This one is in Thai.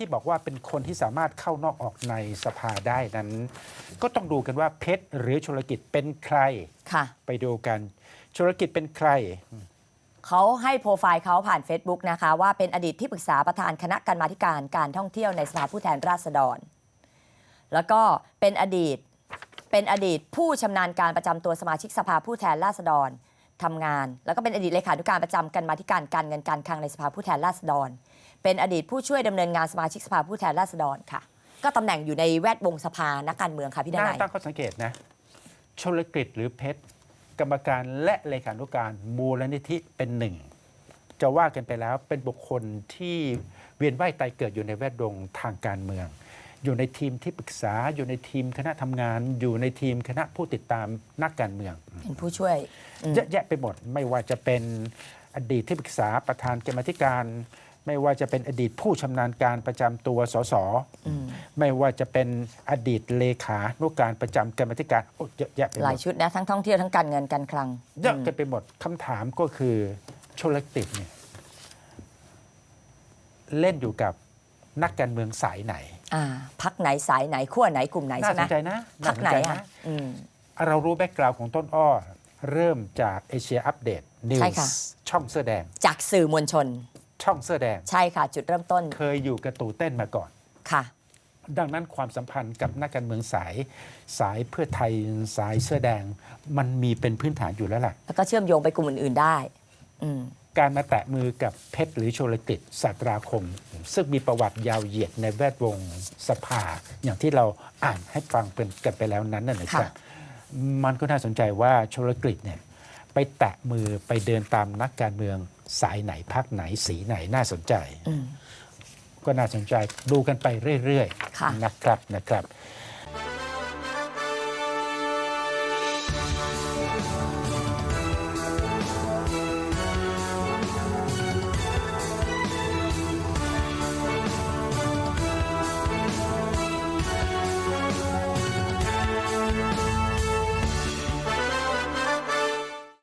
ที่บอกว่าเป็นคนที่สามารถเข้านอกออกในสภาได้นั้น ก็ต้องดูกันว่าเพชรหรือชลกิจเป็นใครค่ะ ไปดูกันชลกิจเป็นใคร เขาให้โปรไฟล์เขาผ่าน Facebook นะคะ ว่าเป็นอดีตที่ปรึกษาประธานคณะกรรมาธิการการท่องเที่ยวในสภาผู้แทนราษฎร แล้วก็เป็นอดีตเป็นอดีตผู้ชำนาญการประจำตัวสมาชิกสภาผู้แทนราษฎร ทำงาน แล้วก็เป็นอดีตเลขาธิการประจำกันมาธิการการเงินการคลังในสภาผู้แทนราษฎร เป็นอดีตผู้ช่วยดำเนินงานสมาชิกสภาผู้แทนราษฎรค่ะ ก็ตำแหน่งอยู่ในแวดวงสภานักการเมืองค่ะพี่ดนานัยตั้งข้อสังเกตนะ ชลกฤษหรือเพชร กรรมการและเลขานุการมูลนิธิเป็นหนึ่ง จะว่ากันไปแล้วเป็นบุคคลที่เวียนว่ายตายเกิดอยู่ในแวดวงทางการเมือง อยู่ในทีมที่ปรึกษา อยู่ในทีมคณะทำงาน อยู่ในทีมคณะผู้ติดตามนักการเมือง เป็นผู้ช่วยอืมเยอะแยะไปหมดไม่ว่าจะเป็นอดีตที่ปรึกษาประธานกรรมาธิการ ไม่ว่าจะเป็นอดีตผู้ชำนาญการประจำตัวสสอืมไม่ว่าจะเป็นอดีตเลขานุการประจำกรรมาธิการโอ้เยอะแยะไปหหมลายดชุดนะทั้งท่องเที่ยวทั้งการเงินการคลังเยอะกันไปหมดคำถามก็คือชลติดเนี่ยเล่นอยู่กับนักการเมืองสายไหน อ่าพักไหนสายไหนขั้วไหนกลุ่มไหนน่าใช่สไหมนใจนะพักไหนาสใจอะนะอืม เรารู้แบ็กกราวของต้นอ้อ เริ่มจากเอเชียอัปเดตนิวใช่ค่ะ ส์ช่องเสื้อแดง จากสื่อมวลชน ช่องเสื้อแดง ใช่ค่ะ จุดเริ่มต้นเคยอยู่กับตู่เต้นมาก่อน ค่ะ ดังนั้นความสัมพันธ์กับนักการเมืองสาย สายเพื่อไทยสายเสื้อแดง มันมีเป็นพื้นฐานอยู่แล้วแหละแล้วก็เชื่อมโยงไปกลุ่มอื่น ๆ ได้ อืม การมาแตะมือกับเพชรหรือโชลกิตสัตราคม ซึ่งมีประวัติยาวเหยียดในแวดวงสภา อย่างที่เราอ่านให้ฟังเป็นกันไปแล้วนั้นน่ะนะครับค่ะมันก็น่าสนใจว่าโชลกิตเนี่ยไปแตะมือไปเดินตามนักการเมืองสายไหนพักไหนสีไหนน่าสนใจอืมก็น่าสนใจดูกันไปเรื่อยค่ะๆนะครับนะครับ